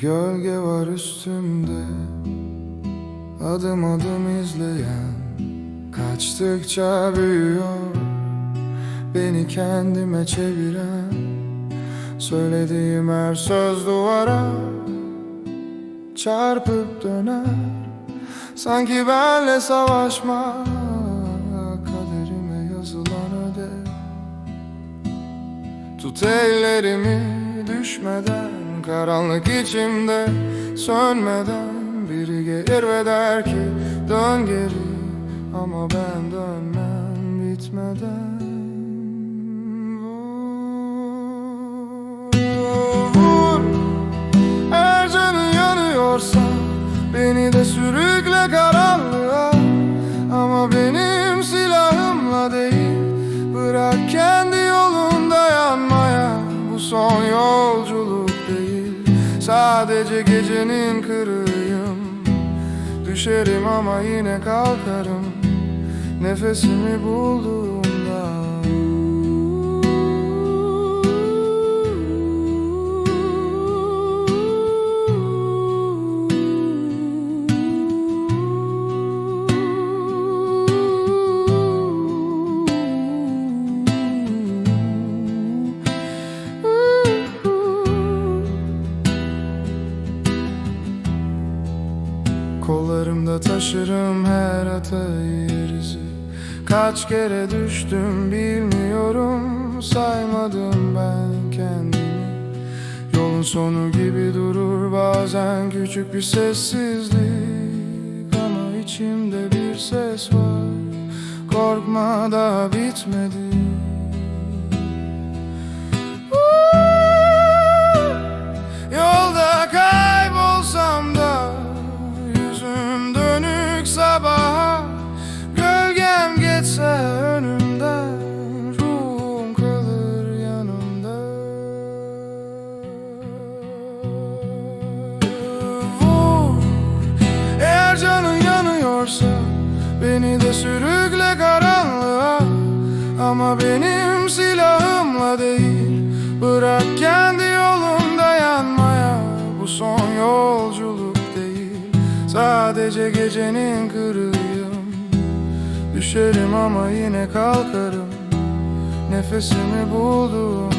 gölge var üstümde. Adım adım izleyen Kaçtıkça büyüyor. Beni kendime çeviren Söylediğim her söz duvara Çarpıp döner. Sanki benle savaşma Kaderime yazılan ödev. Tut ellerimi düşmeden Karanlık içimde sönmeden Biri gelir ve der ki dön geri Ama ben dönmem bitmeden. Vur, vur. Eğer canın yanıyorsa Beni de sürükle karanlığa. Ama benim silahımla değil Bırak kendi yolunda yanmaya. Bu son yolculuk Sadece gecenin kırığıyım. Düşerim ama yine kalkarım. Nefesimi bulduğumda Kollarımda taşırım her atayır izi Kaç kere düştüm bilmiyorum Saymadım ben kendimi. Yolun sonu gibi durur bazen küçük bir sessizlik. Ama içimde bir ses var Korkma daha bitmedi dönük sabaha Gölgem geçse önümden Ruhum kalır yanımda. Vur Eğer canın yanıyorsa Beni de sürükle karanlığa. Ama benim silahımla değil Bırak kendi Sadece gecenin kırığıyım. Düşerim ama yine kalkarım. Nefesimi bulduğumda